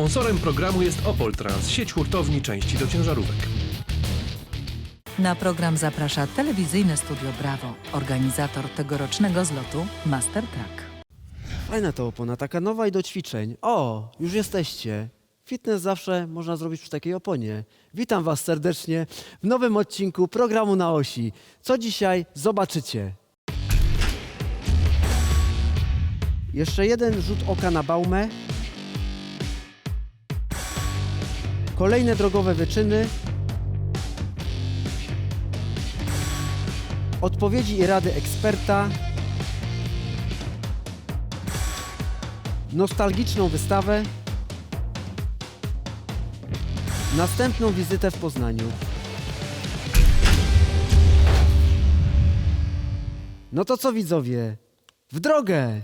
Sponsorem programu jest Opol Trans, sieć hurtowni części do ciężarówek. Na program zaprasza telewizyjne studio Brawo, organizator tegorocznego zlotu Master Track. Fajna to opona, taka nowa i do ćwiczeń. O, już jesteście. Fitness zawsze można zrobić przy takiej oponie. Witam Was serdecznie w nowym odcinku programu na osi. Co dzisiaj zobaczycie? Jeszcze jeden rzut oka na baumę. Kolejne drogowe wyczyny. Odpowiedzi i rady eksperta. nostalgiczną wystawę, następną wizytę w Poznaniu. No to co widzowie? W drogę!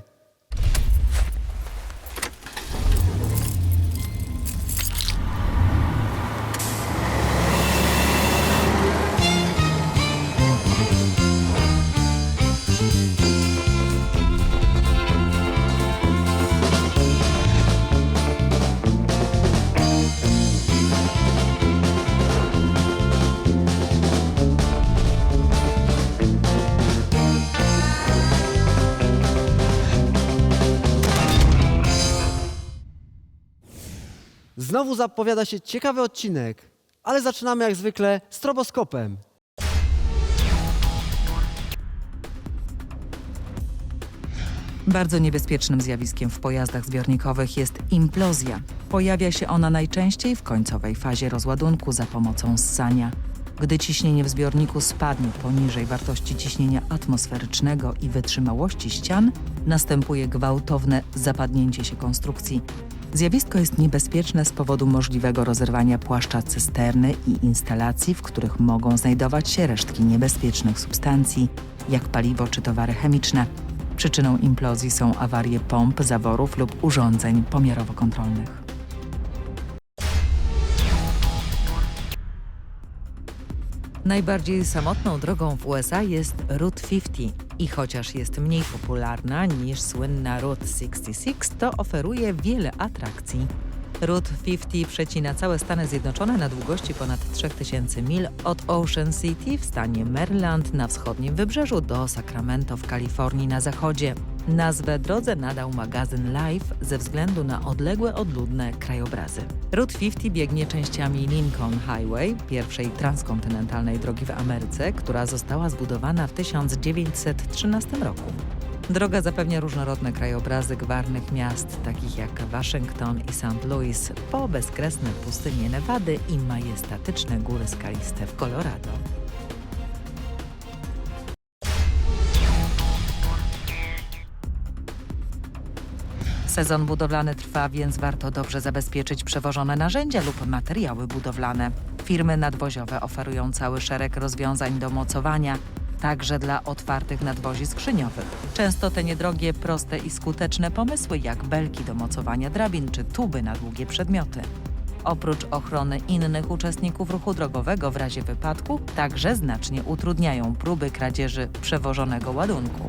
Znowu zapowiada się ciekawy odcinek, ale zaczynamy jak zwykle stroboskopem. Bardzo niebezpiecznym zjawiskiem w pojazdach zbiornikowych jest implozja. Pojawia się ona najczęściej w końcowej fazie rozładunku za pomocą ssania. Gdy ciśnienie w zbiorniku spadnie poniżej wartości ciśnienia atmosferycznego i wytrzymałości ścian, następuje gwałtowne zapadnięcie się konstrukcji. Zjawisko jest niebezpieczne z powodu możliwego rozerwania płaszcza cysterny i instalacji, w których mogą znajdować się resztki niebezpiecznych substancji, jak paliwo czy towary chemiczne. Przyczyną implozji są awarie pomp, zaworów lub urządzeń pomiarowo-kontrolnych. Najbardziej samotną drogą w USA jest Route 50 i chociaż jest mniej popularna niż słynna Route 66, to oferuje wiele atrakcji. Route 50 przecina całe Stany Zjednoczone na długości ponad 3000 mil od Ocean City w stanie Maryland na wschodnim wybrzeżu do Sacramento w Kalifornii na zachodzie. Nazwę drodze nadał magazyn Life ze względu na odległe, odludne krajobrazy. Route 50 biegnie częściami Lincoln Highway, pierwszej transkontynentalnej drogi w Ameryce, która została zbudowana w 1913 roku. Droga zapewnia różnorodne krajobrazy gwarnych miast, takich jak Waszyngton i St. Louis, po bezkresne pustynie Nevady i majestatyczne góry skaliste w Colorado. Sezon budowlany trwa, więc warto dobrze zabezpieczyć przewożone narzędzia lub materiały budowlane. Firmy nadwoziowe oferują cały szereg rozwiązań do mocowania, także dla otwartych nadwozi skrzyniowych. Często te niedrogie, proste i skuteczne pomysły, jak belki do mocowania drabin czy tuby na długie przedmioty. Oprócz ochrony innych uczestników ruchu drogowego w razie wypadku, także znacznie utrudniają próby kradzieży przewożonego ładunku.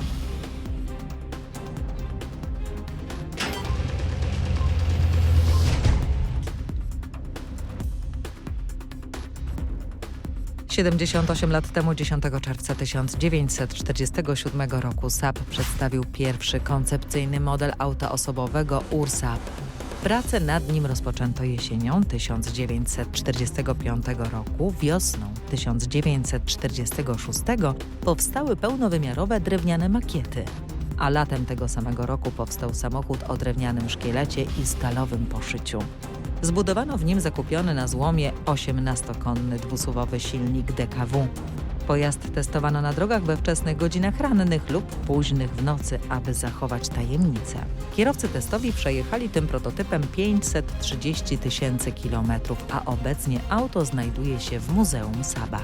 Siedemdziesiąt osiem lat temu, 10 czerwca 1947 roku, Saab przedstawił pierwszy koncepcyjny model auta osobowego URSAP. Prace nad nim rozpoczęto jesienią 1945 roku. Wiosną 1946 powstały pełnowymiarowe drewniane makiety, a latem tego samego roku powstał samochód o drewnianym szkielecie i stalowym poszyciu. Zbudowano w nim zakupiony na złomie 18-konny dwusuwowy silnik DKW. Pojazd testowano na drogach we wczesnych godzinach rannych lub późnych w nocy, aby zachować tajemnicę. Kierowcy testowi przejechali tym prototypem 530 tysięcy kilometrów, a obecnie auto znajduje się w Muzeum Saba.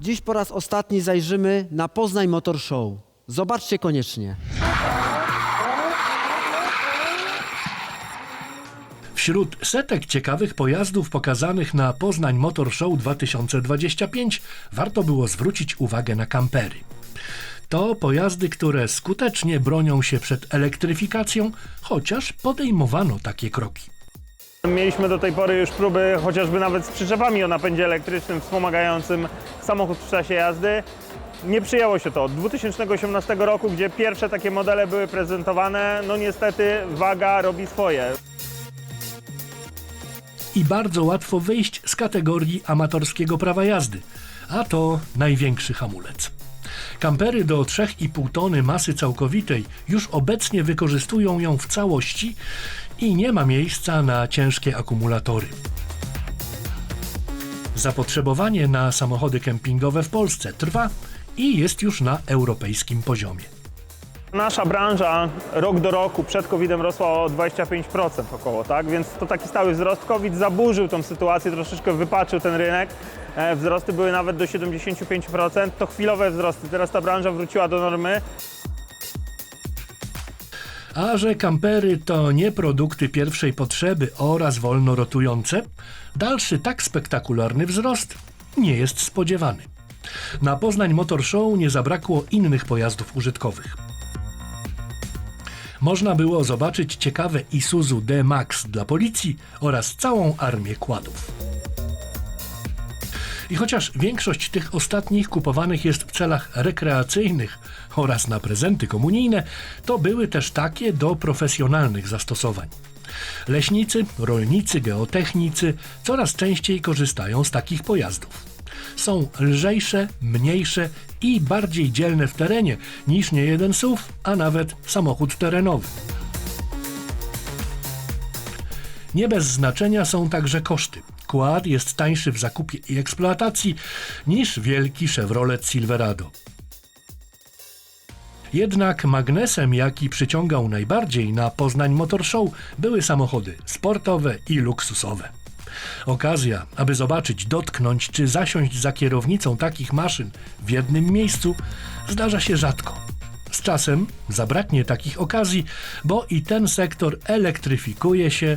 Dziś po raz ostatni zajrzymy na Poznań Motor Show. Zobaczcie koniecznie. Wśród setek ciekawych pojazdów pokazanych na Poznań Motor Show 2025 warto było zwrócić uwagę na kampery. To pojazdy, które skutecznie bronią się przed elektryfikacją, chociaż podejmowano takie kroki. Mieliśmy do tej pory już próby chociażby nawet z przyczepami o napędzie elektrycznym wspomagającym samochód w czasie jazdy. Nie przyjęło się to od 2018 roku, gdzie pierwsze takie modele były prezentowane. No niestety waga robi swoje. I bardzo łatwo wyjść z kategorii amatorskiego prawa jazdy, a to największy hamulec. Kampery do 3,5 tony masy całkowitej już obecnie wykorzystują ją w całości i nie ma miejsca na ciężkie akumulatory. Zapotrzebowanie na samochody kempingowe w Polsce trwa i jest już na europejskim poziomie. Nasza branża rok do roku przed COVID-em rosła o 25% około, tak? Więc to taki stały wzrost. COVID zaburzył tą sytuację, troszeczkę wypaczył ten rynek. E, Wzrosty były nawet do 75%. To chwilowe wzrosty. Teraz ta branża wróciła do normy. A że kampery to nie produkty pierwszej potrzeby oraz wolno rotujące, dalszy tak spektakularny wzrost nie jest spodziewany. Na Poznań Motor Show nie zabrakło innych pojazdów użytkowych. Można było zobaczyć ciekawe Isuzu D-Max dla policji oraz całą armię kładów. I chociaż większość tych ostatnich kupowanych jest w celach rekreacyjnych oraz na prezenty komunijne, to były też takie do profesjonalnych zastosowań. Leśnicy, rolnicy, geotechnicy coraz częściej korzystają z takich pojazdów. Są lżejsze, mniejsze i bardziej dzielne w terenie niż niejeden SUV, a nawet samochód terenowy. Nie bez znaczenia są także koszty. Quad jest tańszy w zakupie i eksploatacji niż wielki Chevrolet Silverado. Jednak magnesem, jaki przyciągał najbardziej na Poznań Motor Show, były samochody sportowe i luksusowe. Okazja, aby zobaczyć, dotknąć czy zasiąść za kierownicą takich maszyn w jednym miejscu, zdarza się rzadko. Z czasem zabraknie takich okazji, bo i ten sektor elektryfikuje się,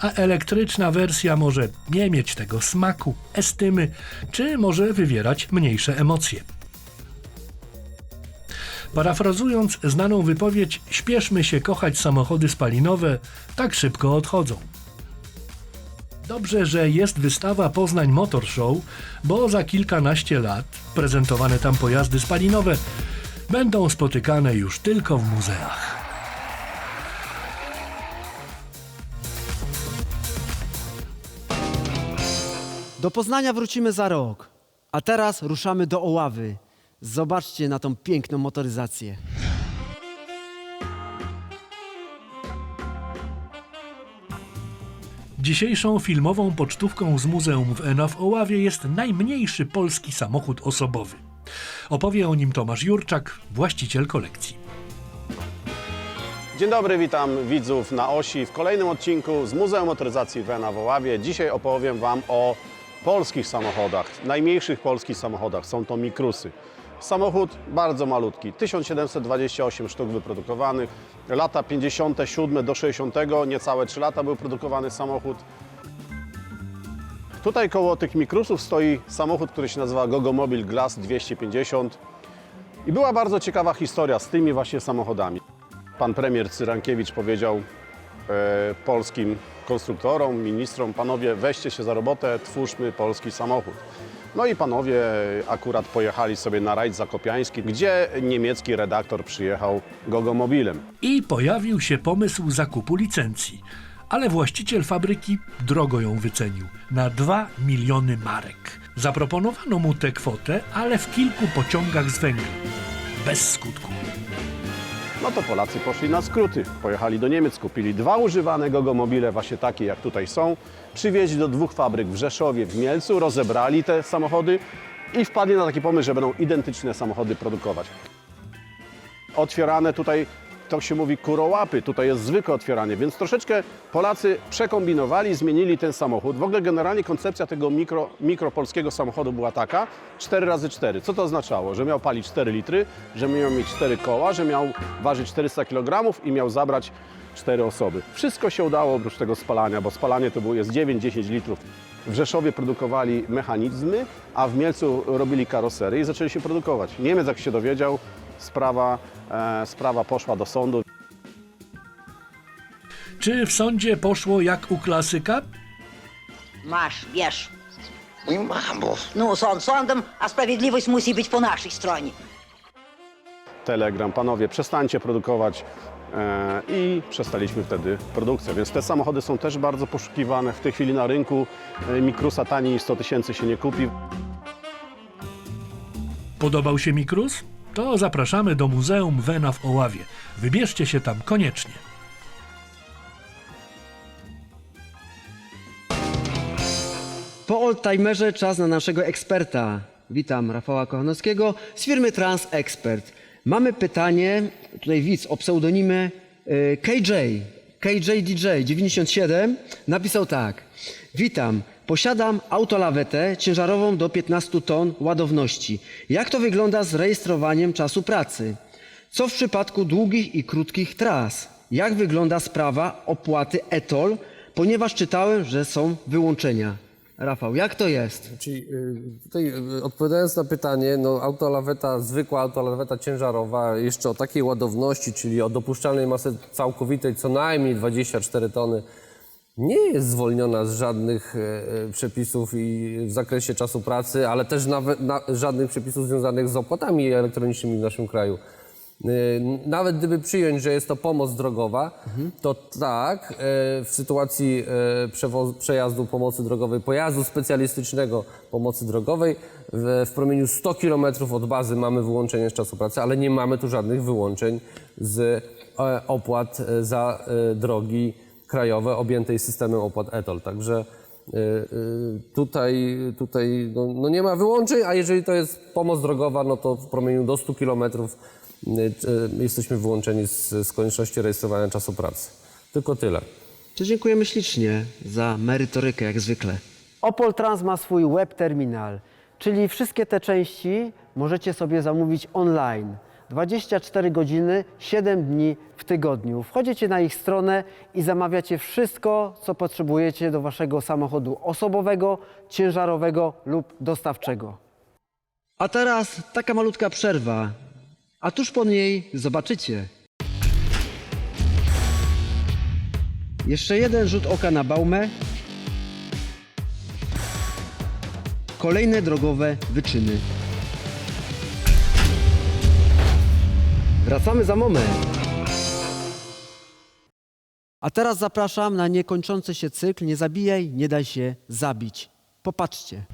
a elektryczna wersja może nie mieć tego smaku, estymy, czy może wywierać mniejsze emocje. Parafrazując znaną wypowiedź, śpieszmy się kochać samochody spalinowe, tak szybko odchodzą. Dobrze, że jest wystawa Poznań Motor Show, bo za kilkanaście lat prezentowane tam pojazdy spalinowe będą spotykane już tylko w muzeach. Do Poznania wrócimy za rok. A teraz ruszamy do Oławy. Zobaczcie na tą piękną motoryzację. Dzisiejszą filmową pocztówką z muzeum w Ena w Oławie jest najmniejszy polski samochód osobowy. Opowie o nim Tomasz Jurczak, właściciel kolekcji. Dzień dobry, witam widzów na osi w kolejnym odcinku z Muzeum Motoryzacji Wena w Oławie. Dzisiaj opowiem Wam o polskich samochodach, najmniejszych polskich samochodach. Są to mikrusy. Samochód bardzo malutki, 1728 sztuk wyprodukowanych, lata 57 do 60, niecałe 3 lata był produkowany samochód. Tutaj koło tych mikrusów stoi samochód, który się nazywa Gogomobil Glass 250 i była bardzo ciekawa historia z tymi właśnie samochodami. Pan premier Cyrankiewicz powiedział polskim konstruktorom, ministrom, panowie weźcie się za robotę, twórzmy polski samochód. No i panowie akurat pojechali sobie na rajd zakopiański, gdzie niemiecki redaktor przyjechał gogomobilem. I pojawił się pomysł zakupu licencji, ale właściciel fabryki drogo ją wycenił na 2 miliony marek. Zaproponowano mu tę kwotę, ale w kilku pociągach z Węgier. Bez skutku. No to Polacy poszli na skróty. Pojechali do Niemiec, kupili dwa używane gogomobile, właśnie takie jak tutaj są. Przywieźli do dwóch fabryk w Rzeszowie, w Mielcu, rozebrali te samochody i wpadli na taki pomysł, że będą identyczne samochody produkować. Otwierane tutaj, to się mówi kurołapy, tutaj jest zwykłe otwieranie, więc troszeczkę Polacy przekombinowali, zmienili ten samochód. W ogóle generalnie koncepcja tego mikro, mikropolskiego samochodu była taka 4x4. Co to oznaczało? Że miał palić 4 litry, że miał mieć 4 koła, że miał ważyć 400 kg i miał zabrać 4 osoby. Wszystko się udało oprócz tego spalania, bo spalanie to było jest 9-10 litrów. W Rzeszowie produkowali mechanizmy, a w Mielcu robili karosery i zaczęli się produkować. Niemiec jak się dowiedział, sprawa, e, sprawa poszła do sądu. Czy w sądzie poszło jak u klasyka? Masz, wiesz. Oj, mamo. No, sąd sądem, a sprawiedliwość musi być po naszej stronie. Telegram, panowie, przestańcie produkować e, i przestaliśmy wtedy produkcję. Więc te samochody są też bardzo poszukiwane. W tej chwili na rynku e, Mikrusa taniej 100 tysięcy się nie kupi. Podobał się Mikrus? To zapraszamy do Muzeum Wena w Oławie. Wybierzcie się tam koniecznie. Po oldtimerze czas na naszego eksperta. Witam Rafała Kochanowskiego z firmy Trans Expert. Mamy pytanie, tutaj widz o pseudonimie y, KJ, KJDJ 97 napisał tak. Witam, posiadam autolawetę ciężarową do 15 ton ładowności. Jak to wygląda z rejestrowaniem czasu pracy? Co w przypadku długich i krótkich tras? Jak wygląda sprawa opłaty ETOL, ponieważ czytałem, że są wyłączenia. Rafał, jak to jest? Czyli y, tutaj y, odpowiadając na pytanie, no autolaweta, zwykła autolaweta ciężarowa, jeszcze o takiej ładowności, czyli o dopuszczalnej masy całkowitej co najmniej 24 tony, nie jest zwolniona z żadnych e, e, przepisów i w zakresie czasu pracy, ale też nawet na, żadnych przepisów związanych z opłatami elektronicznymi w naszym kraju. E, Nawet gdyby przyjąć, że jest to pomoc drogowa, to tak, w sytuacji przejazdu pomocy drogowej, pojazdu specjalistycznego pomocy drogowej, w, w promieniu 100 km od bazy mamy wyłączenie z czasu pracy, ale nie mamy tu żadnych wyłączeń z opłat za drogi krajowe objętej systemem opłat ETOL. Także e, e, tutaj, tutaj no, no nie ma wyłączeń, a jeżeli to jest pomoc drogowa, no to w promieniu do 100 kilometrów y, y, jesteśmy wyłączeni z, z konieczności rejestrowania czasu pracy. Tylko tyle. To dziękujemy ślicznie za merytorykę, jak zwykle. Opol Trans ma swój web terminal, czyli wszystkie te części możecie sobie zamówić online. 24 godziny, 7 dni w tygodniu. Wchodzicie na ich stronę i zamawiacie wszystko, co potrzebujecie do waszego samochodu osobowego, ciężarowego lub dostawczego. A teraz taka malutka przerwa, a tuż po niej zobaczycie. Jeszcze jeden rzut oka na Baumę. Kolejne drogowe wyczyny. Wracamy za moment. A teraz zapraszam na niekończący się cykl Nie zabijaj, nie daj się zabić. Popatrzcie.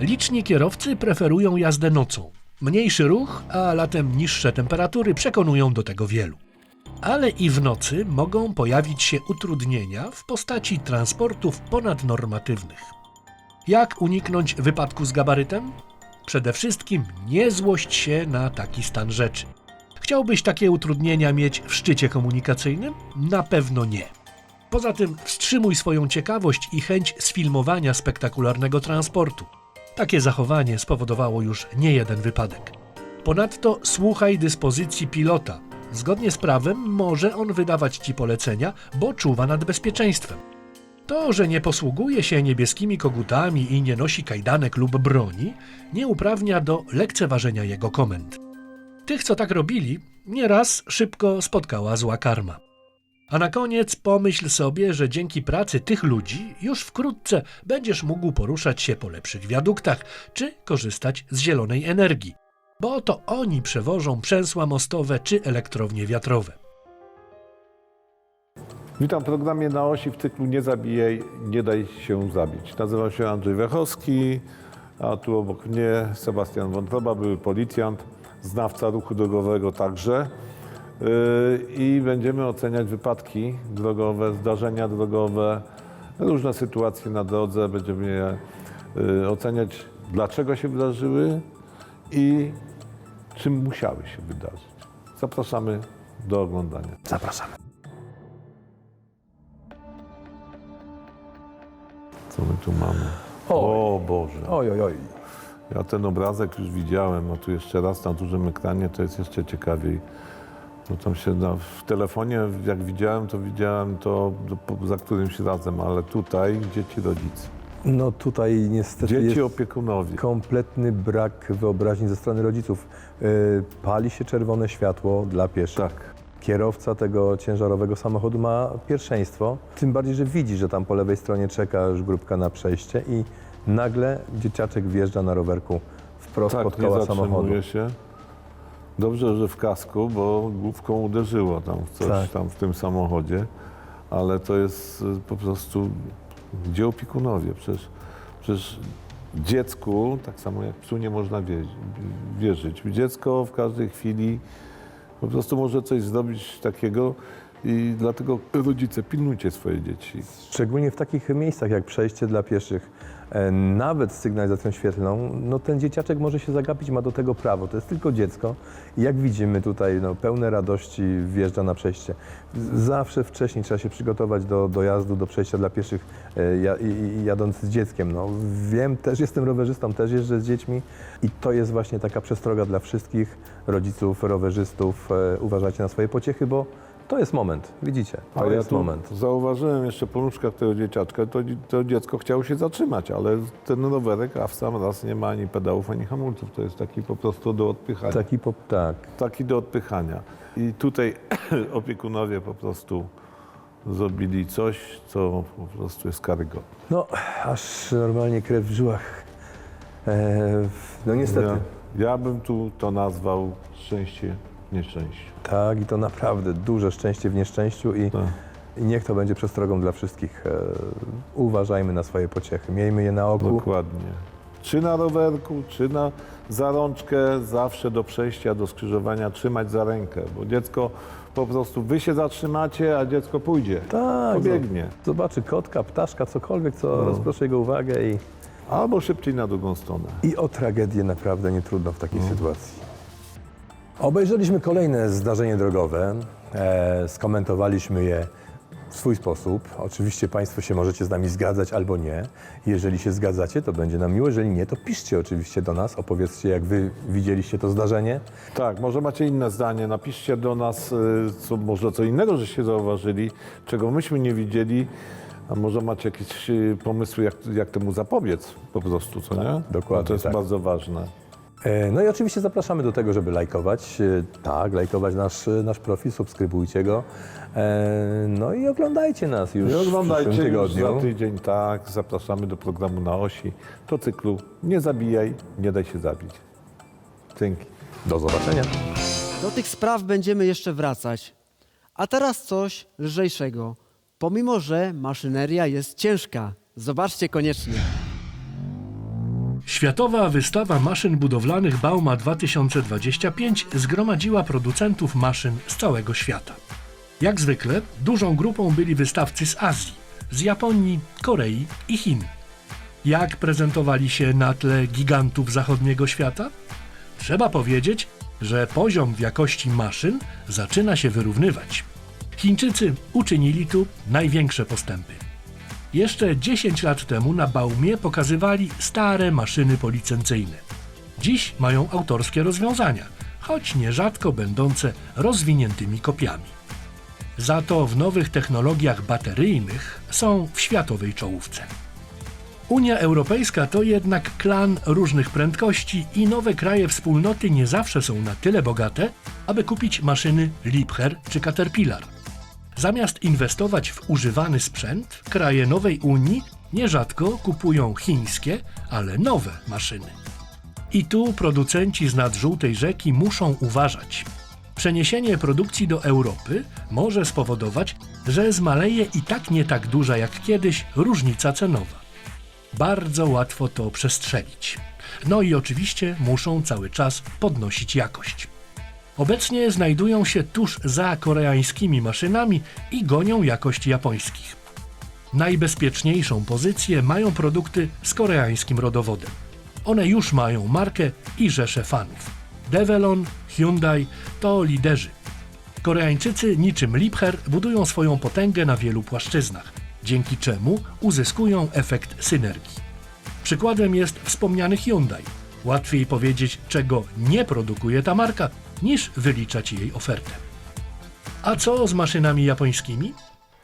Liczni kierowcy preferują jazdę nocą. Mniejszy ruch, a latem niższe temperatury przekonują do tego wielu. Ale i w nocy mogą pojawić się utrudnienia w postaci transportów ponadnormatywnych. Jak uniknąć wypadku z gabarytem? Przede wszystkim nie złość się na taki stan rzeczy. Chciałbyś takie utrudnienia mieć w szczycie komunikacyjnym? Na pewno nie. Poza tym wstrzymuj swoją ciekawość i chęć sfilmowania spektakularnego transportu. Takie zachowanie spowodowało już nie jeden wypadek. Ponadto słuchaj dyspozycji pilota. Zgodnie z prawem może on wydawać ci polecenia, bo czuwa nad bezpieczeństwem. To, że nie posługuje się niebieskimi kogutami i nie nosi kajdanek lub broni, nie uprawnia do lekceważenia jego komend. Tych, co tak robili, nieraz szybko spotkała zła karma. A na koniec pomyśl sobie, że dzięki pracy tych ludzi już wkrótce będziesz mógł poruszać się po lepszych wiaduktach czy korzystać z zielonej energii, bo to oni przewożą przęsła mostowe czy elektrownie wiatrowe. Witam w programie na osi w cyklu Nie zabijaj, nie daj się zabić. Nazywam się Andrzej Wechowski, a tu obok mnie Sebastian Wątroba, były policjant, znawca ruchu drogowego także. Yy, I będziemy oceniać wypadki drogowe, zdarzenia drogowe, różne sytuacje na drodze. Będziemy je yy, oceniać, dlaczego się wydarzyły i czym musiały się wydarzyć. Zapraszamy do oglądania. Zapraszamy. Co my tu mamy? O Boże. Oj, oj, oj. Ja ten obrazek już widziałem, a tu jeszcze raz na dużym ekranie to jest jeszcze ciekawiej. No tam się na, w telefonie, jak widziałem, to widziałem to po- za którymś razem, ale tutaj dzieci rodzice. No tutaj niestety Dzieci jest opiekunowie. kompletny brak wyobraźni ze strony rodziców. Yy, Pali się czerwone światło dla pieszych. Tak. Kierowca tego ciężarowego samochodu ma pierwszeństwo, tym bardziej, że widzi, że tam po lewej stronie czeka już grupka na przejście i nagle dzieciaczek wjeżdża na rowerku wprost Tak, pod nie koła samochodu. zatrzymuje się. Dobrze, że w kasku, bo główką uderzyło tam w coś Tak. tam w tym samochodzie, ale to jest y, po prostu, gdzie opiekunowie? Przecież, przecież dziecku, tak samo jak psu nie można wie- wierzyć. Dziecko w każdej chwili po prostu może coś zrobić takiego i dlatego rodzice pilnujcie swoje dzieci. Szczególnie w takich miejscach jak przejście dla pieszych, e, nawet z sygnalizacją świetlną, no ten dzieciaczek może się zagapić, ma do tego prawo. To jest tylko dziecko. I jak widzimy tutaj, no, pełne radości wjeżdża na przejście. Zawsze wcześniej trzeba się przygotować do dojazdu, do przejścia dla pieszych, e, ja, jadąc z dzieckiem. No, wiem, też jestem rowerzystą, też jeżdżę z dziećmi i to jest właśnie taka przestroga dla wszystkich rodziców, rowerzystów. E, Uważajcie na swoje pociechy, bo to jest moment, widzicie, to A ja jest tu moment. zauważyłem jeszcze po nóżkach tego dzieciaczka, to, to dziecko chciało się zatrzymać, ale ten rowerek, a w sam raz nie ma ani pedałów, ani hamulców. To jest taki po prostu do odpychania. Taki pop, tak. Taki do odpychania. I tutaj opiekunowie po prostu zrobili coś, co po prostu jest karygodne. No, aż normalnie krew w żyłach. E, no niestety. Ja, ja bym tu to nazwał szczęście nieszczęściu. Tak, i to naprawdę duże szczęście w nieszczęściu i, Tak. i niech to będzie przestrogą dla wszystkich. E, uważajmy na swoje pociechy, miejmy je na oku. Dokładnie. Czy na rowerku, czy na zarączkę, zawsze do przejścia, do skrzyżowania trzymać za rękę, bo dziecko po prostu, wy się zatrzymacie, a dziecko pójdzie, Tak, pobiegnie. Zobaczy kotka, ptaszka, cokolwiek, co No. rozproszy jego uwagę i, Albo szybciej na drugą stronę. i o tragedię naprawdę nie trudno w takiej sytuacji. Obejrzeliśmy kolejne zdarzenie drogowe, e, skomentowaliśmy je w swój sposób. Oczywiście Państwo się możecie z nami zgadzać albo nie. Jeżeli się zgadzacie, to będzie nam miło. Jeżeli nie, to piszcie oczywiście do nas, opowiedzcie, jak Wy widzieliście to zdarzenie. Tak, może macie inne zdanie, napiszcie do nas, y, co, może co innego, żeście zauważyli, czego myśmy nie widzieli, a może macie jakieś y, pomysły, jak, jak temu zapobiec po prostu, co nie? Dokładnie Bo to jest tak. bardzo ważne. E, No i oczywiście zapraszamy do tego, żeby lajkować. E, Tak, lajkować nasz, nasz profil, subskrybujcie go. E, No i oglądajcie nas już I w oglądajcie już tygodniu. za tydzień, tak, zapraszamy do programu na osi, do cyklu Nie zabijaj, nie daj się zabić. Dzięki. Do zobaczenia. Do tych spraw będziemy jeszcze wracać. A teraz coś lżejszego. Pomimo, że maszyneria jest ciężka. Zobaczcie koniecznie. Światowa wystawa maszyn budowlanych Bauma 2025 zgromadziła producentów maszyn z całego świata. Jak zwykle, dużą grupą byli wystawcy z Azji, z Japonii, Korei i Chin. Jak prezentowali się na tle gigantów zachodniego świata? Trzeba powiedzieć, że poziom w jakości maszyn zaczyna się wyrównywać. Chińczycy uczynili tu największe postępy. Jeszcze 10 lat temu na Baumie pokazywali stare maszyny policencyjne. Dziś mają autorskie rozwiązania, choć nierzadko będące rozwiniętymi kopiami. Za to w nowych technologiach bateryjnych są w światowej czołówce. Unia Europejska to jednak klan różnych prędkości i nowe kraje wspólnoty nie zawsze są na tyle bogate, aby kupić maszyny Liebherr czy Caterpillar. Zamiast inwestować w używany sprzęt, kraje nowej Unii nierzadko kupują chińskie, ale nowe maszyny. I tu producenci z nad żółtej rzeki muszą uważać. Przeniesienie produkcji do Europy może spowodować, że zmaleje i tak nie tak duża jak kiedyś różnica cenowa. Bardzo łatwo to przestrzelić. No i oczywiście muszą cały czas podnosić jakość. Obecnie znajdują się tuż za koreańskimi maszynami i gonią jakość japońskich. Najbezpieczniejszą pozycję mają produkty z koreańskim rodowodem. One już mają markę i rzesze fanów. Develon, Hyundai to liderzy. Koreańczycy niczym Liebherr budują swoją potęgę na wielu płaszczyznach, dzięki czemu uzyskują efekt synergii. Przykładem jest wspomniany Hyundai. Łatwiej powiedzieć, czego nie produkuje ta marka, niż wyliczać jej ofertę. A co z maszynami japońskimi?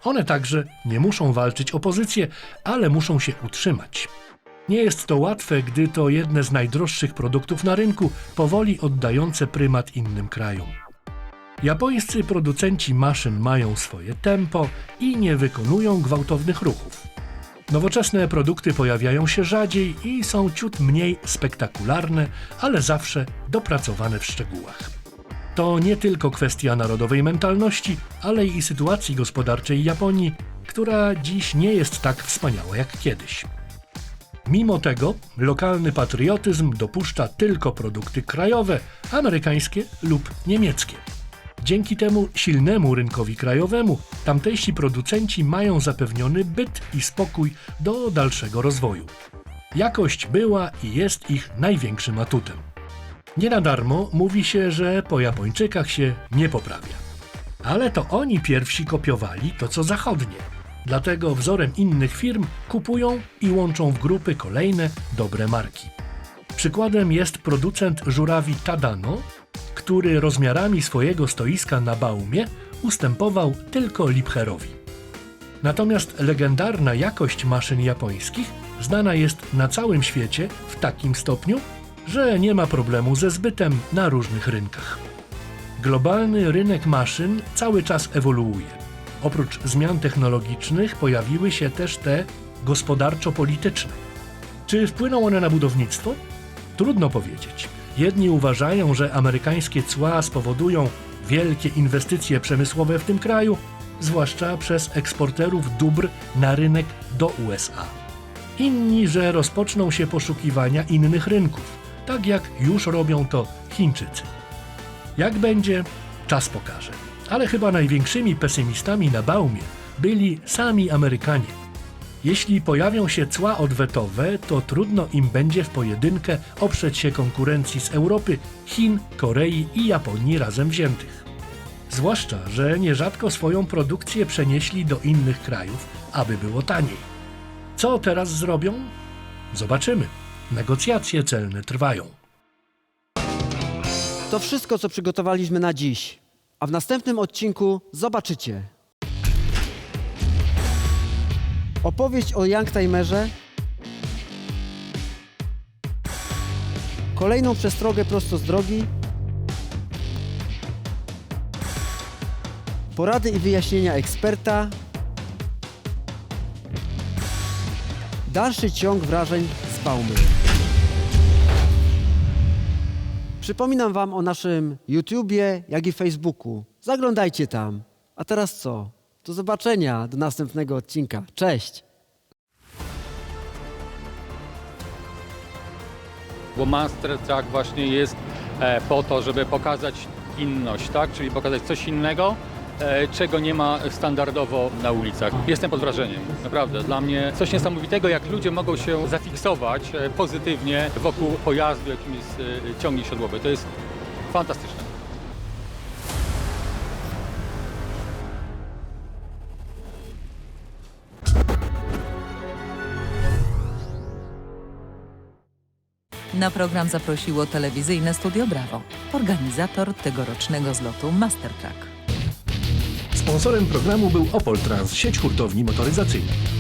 One także nie muszą walczyć o pozycję, ale muszą się utrzymać. Nie jest to łatwe, gdy to jedne z najdroższych produktów na rynku, powoli oddające prymat innym krajom. Japońscy producenci maszyn mają swoje tempo i nie wykonują gwałtownych ruchów. Nowoczesne produkty pojawiają się rzadziej i są ciut mniej spektakularne, ale zawsze dopracowane w szczegółach. To nie tylko kwestia narodowej mentalności, ale i sytuacji gospodarczej Japonii, która dziś nie jest tak wspaniała jak kiedyś. Mimo tego lokalny patriotyzm dopuszcza tylko produkty krajowe, amerykańskie lub niemieckie. Dzięki temu silnemu rynkowi krajowemu tamtejsi producenci mają zapewniony byt i spokój do dalszego rozwoju. Jakość była i jest ich największym atutem. Nie na darmo mówi się, że po Japończykach się nie poprawia. Ale to oni pierwsi kopiowali to, co zachodnie. Dlatego wzorem innych firm kupują i łączą w grupy kolejne dobre marki. Przykładem jest producent żurawi Tadano, który rozmiarami swojego stoiska na Baumie ustępował tylko Liebherrowi. Natomiast legendarna jakość maszyn japońskich znana jest na całym świecie w takim stopniu, że nie ma problemu ze zbytem na różnych rynkach. Globalny rynek maszyn cały czas ewoluuje. Oprócz zmian technologicznych pojawiły się też te gospodarczo-polityczne. Czy wpłyną one na budownictwo? Trudno powiedzieć. Jedni uważają, że amerykańskie cła spowodują wielkie inwestycje przemysłowe w tym kraju, zwłaszcza przez eksporterów dóbr na rynek do USA. Inni, że rozpoczną się poszukiwania innych rynków, tak jak już robią to Chińczycy. Jak będzie, czas pokaże. Ale chyba największymi pesymistami na Baumie byli sami Amerykanie. Jeśli pojawią się cła odwetowe, to trudno im będzie w pojedynkę oprzeć się konkurencji z Europy, Chin, Korei i Japonii razem wziętych. Zwłaszcza, że nierzadko swoją produkcję przenieśli do innych krajów, aby było taniej. Co teraz zrobią? Zobaczymy. Negocjacje celne trwają. To wszystko, co przygotowaliśmy na dziś. A w następnym odcinku zobaczycie. Opowieść o Youngtimerze. Kolejną przestrogę prosto z drogi. Porady i wyjaśnienia eksperta. Dalszy ciąg wrażeń z Baumy. Przypominam Wam o naszym YouTubie, jak i Facebooku. Zaglądajcie tam. A teraz co? Do zobaczenia do następnego odcinka. Cześć! Bo Master Track właśnie jest e, po to, żeby pokazać inność, tak? Czyli pokazać coś innego, czego nie ma standardowo na ulicach. Jestem pod wrażeniem, naprawdę. Dla mnie coś niesamowitego, jak ludzie mogą się zafiksować e, pozytywnie wokół pojazdu, jakim jest e, ciągnik siodłowy. To jest fantastyczne. Na program zaprosiło telewizyjne Studio Brawo, organizator tegorocznego zlotu Mastertrack. Sponsorem programu był Opol Trans, sieć hurtowni motoryzacyjnych.